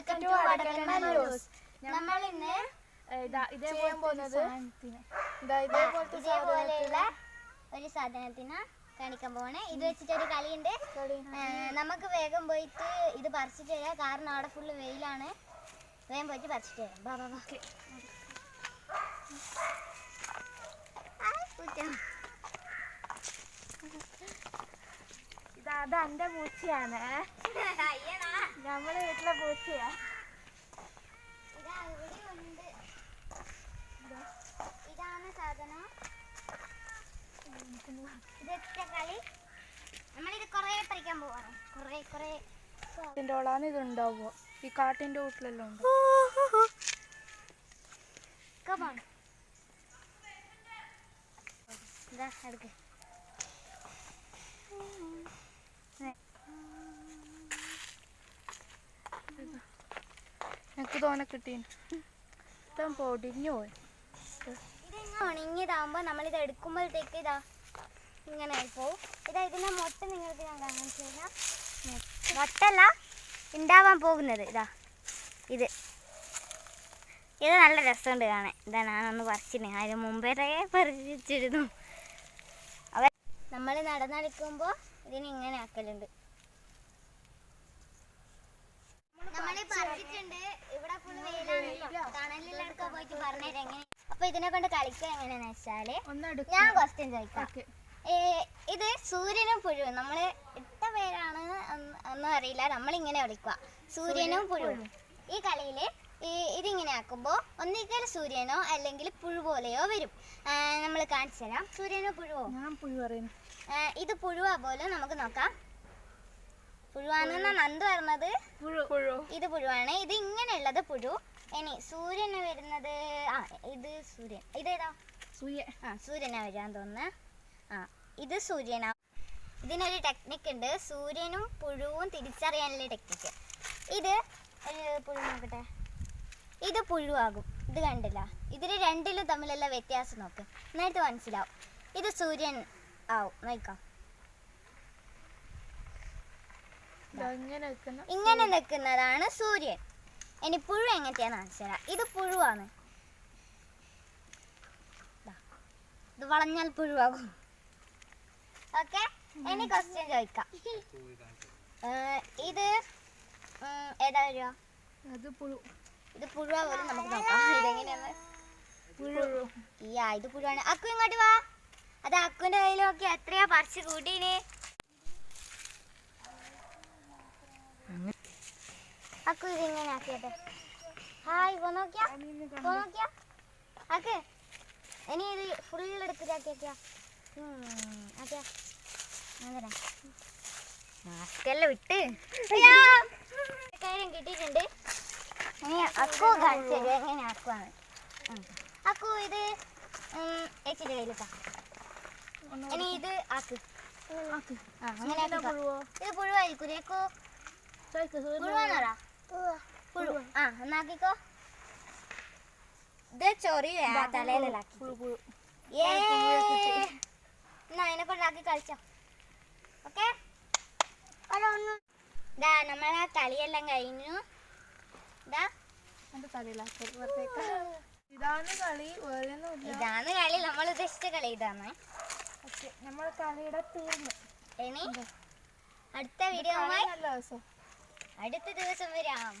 Welcome to news. നമ്മൾ ഇന്ന് പോകുന്നത് ഇതാ ഇതേപോലത്തെ ഇതേപോലെയുള്ള ഒരു സാധനത്തിന് കാണിക്കാൻ പോവാണ് ഇത് വെച്ചിട്ട് ഒരു കളിയുണ്ട്. നമുക്ക് വേഗം പോയിട്ട് ഇത് പറിച്ചിട്ട് വരാം. കാരണം അവിടെ ഫുള്ള് വെയിലാണ്. വേഗം പോയിട്ട് പറിച്ചിട്ട് വരാം. ബാ ബാ. ഇതാ അത് എന്റെ പൂച്ചയാണ്. ഇതാ ഇതാണ് സാധനം. ഇതൊക്കെ കളി? നമ്മളിത് കുറേ പറിക്കാൻ പോവാണ്. കുറേ കുറേ. ഇതിന്റെ ഓളാണ് ഇത് ഉണ്ടാവുക ഈ കാട്ടിന്റെ വീട്ടിലെല്ലാം ഉണ്ട്. on. ഇതാ എടുക്ക്. തോന്നെ കിട്ടീന്. ഇപ്പം പൊടിഞ്ഞു പോയി. ഉണങ്ങിയതാകുമ്പോൾ നമ്മളിത് എടുക്കുമ്പോഴത്തേക്ക് ഇതാ ഇങ്ങനെ ആയിപ്പോവും. ഇതാ ഇതിന്റെ മുട്ട നിങ്ങൾക്ക് ഞാൻ കാണിച്ചു തരാം. മുട്ടല്ല ഉണ്ടാവാൻ പോകുന്നത്. ഇതാ ഇത്. ഇത് നല്ല രസമുണ്ട് കാണാൻ. ഇതാ ഞാനൊന്ന് പറിച്ചിന്. അതിന് മുമ്പേ പറിച്ചിരുന്നു. അവ നമ്മൾ നടന്നെടുക്കുമ്പോൾ ഇതിനെ ഇങ്ങനെ ആക്കലുണ്ട് നമ്മൾ പറിച്ചിട്ടുണ്ട് ഇവിടെ ഫുള്ള് വെയിലാണല്ലോ തണലിലെടുക്കാൻ പോയിട്ട് പറഞ്ഞുതരാം എങ്ങനെ അപ്പൊ ഇതിനെ കൊണ്ട് കളിക്കുക എങ്ങനെയാന്ന് വെച്ചാൽ ഞാൻ ക്വസ്റ്റ്യൻ ചോദിക്കാം. ഇത് സൂര്യനും പുഴുവും നമ്മൾ ഇട്ട പേരാണ് ഒന്നും അറിയില്ല നമ്മൾ ഇങ്ങനെ വിളിക്കുക. സൂര്യനും പുഴുവും. ഈ കളിയിൽ ഇതിങ്ങനെ ആക്കുമ്പോൾ ഒന്നിക്കൽ സൂര്യനോ അല്ലെങ്കിൽ പുഴു പോലെയോ വരും. നമ്മൾ കാണിച്ചു തരാം. സൂര്യനോ പുഴുവോ? ഞാൻ പുഴു പറയുന്നു ആ, ഇത് പുഴുവാ പോലും നമുക്ക് നോക്കാം. പുഴുവാണെന്ന നന്ദു പറഞ്ഞത്? പുഴു. ഇത് പുഴുവാണ്. ഇത് ഇങ്ങനെയുള്ളത് പുഴു. ഇനി സൂര്യന് വരുന്നത് ആ ഇത് സൂര്യൻ. ഇതേതാ? സൂര്യൻ ആ സൂര്യനാ വരാൻ തോന്നുന്നു. ആ ഇത് സൂര്യനാ. ഇതിനൊരു ടെക്നിക്ക് ഉണ്ട്. സൂര്യനും പുഴുവും തിരിച്ചറിയാനുള്ള ടെക്നിക്ക് ഇത് ഒരു പുഴു നോക്കട്ടെ. ഇത് പുഴുവാകും. ഇത് കണ്ടില്ല. ഇതിൽ രണ്ടിലും തമ്മിലുള്ള വ്യത്യാസം നോക്ക്. എന്നിട്ട് മനസ്സിലാവും. ഇത് സൂര്യൻ ആവും. നോക്കാം. ഇങ്ങനെ നിൽക്കുന്നതാണ് സൂര്യൻ. ഇനി പുഴു എങ്ങനത്തെയാന്ന് കാണിച്ചുതരാം ഇത് പുഴുവാണ്. ഇത് വളഞ്ഞാൽ പുഴുവാകും. ഓക്കെ? ഇനി ക്വസ്റ്റ്യൻ ചോദിക്കാം. ഇത് ഏതാ വരിക? അത് പുഴു. ഇത് പുഴുവാ പോലും നമുക്ക് നോക്കാം. ഇതെങ്ങനെയാണ്? പുഴു. ആ ഇത് പുഴുവാണ്. അക്കു ഇങ്ങോട്ട് വാ. അത് അക്കുവിന്റെ കയ്യിൽ നോക്കി എത്രയാ പറിച്ച് കൂട്ടീന്? അക്കു ഇതിങ്ങനെ ആക്കിയട്ടെ ഹായ് നോക്കിയാ നോക്കിയാ ആക്ക് ഇനി ഇത് ഫുൾ എടുത്തിട്ടാക്കിയാ ആക്കിയാ അങ്ങനെ മാസ്കെല്ലാം വിട്ട്. കാര്യം കിട്ടിയിട്ടുണ്ട് ഇനി അക്കു കാണിച്ചു തരും എങ്ങനെ ആക്കുവാണ്. അക്കു ഇത് ഉം, ഏച്ചിയുടെ കയ്യിലെത്താ ഇനി ഇത് ആക്ക് അങ്ങനെ ഇത് പുഴുവായിരിക്കും അക്കു പുഴുവാന്നോടാ പുഴു. ആ എന്നാക്കിക്കോ ഇത് ചൊറി തലയിലാക്കി എന്നാ അതിനെ കൊണ്ടാക്കി കളിച്ചോ. ഓക്കെ? ഇതാ നമ്മളെ കളിയെല്ലാം കഴിഞ്ഞു. ഇതാ ഇതാണ് കളി ഇതാണ് കളി നമ്മൾ ഉദ്ദേശിച്ച കളി ഇതാണ്. നമ്മൾ കളിയുടെ തീർന്നു ഇനി അടുത്ത വീഡിയോ നല്ല ദിവസം അടുത്ത ദിവസം വരാം.